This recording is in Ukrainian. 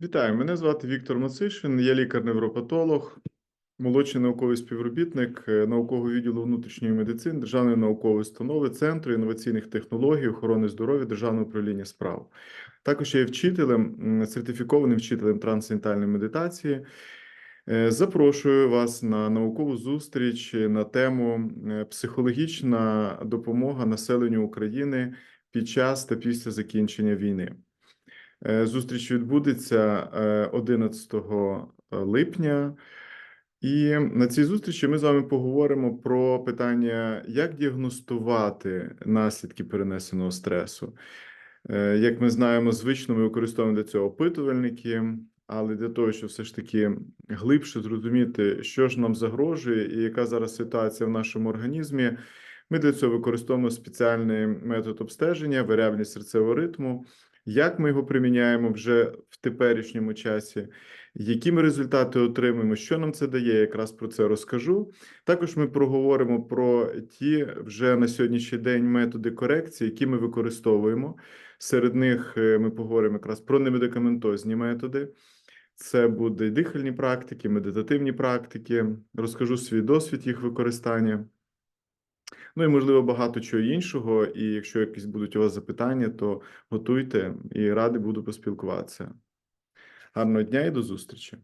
Вітаю, мене звати Віктор Мацишин, я лікар-невропатолог, молодший науковий співробітник е, наукового відділу внутрішньої медицини Державної наукової установи Центру інноваційних технологій охорони здоров'я Державного управління справ. Також я є вчителем, сертифікованим вчителем трансцендентальної медитації. Е, Запрошую вас на наукову зустріч на тему е, психологічна допомога населенню України під час та після закінчення війни. Е, Зустріч відбудеться е, 11 липня, і на цій зустрічі ми з вами поговоримо про питання, як діагностувати наслідки перенесеного стресу. Е, Як ми знаємо, звично ми використовуємо для цього опитувальники, але для того, щоб все ж таки глибше зрозуміти, що ж нам загрожує і яка зараз ситуація в нашому організмі, ми для цього використовуємо спеціальний метод обстеження, варіабельність серцевого ритму. Як ми його приміняємо вже в теперішньому часі, які ми результати отримуємо, що нам це дає, якраз про це розкажу. Також ми проговоримо про ті вже на сьогоднішній день методи корекції, які ми використовуємо. Серед них е, ми поговоримо якраз про немедикаментозні методи. Це буде дихальні практики, медитативні практики. Розкажу свій досвід їх використання. Ну і можливо багато чого іншого. І якщо якісь будуть у вас запитання, то готуйте і радий буду поспілкуватися. Гарного дня і до зустрічі!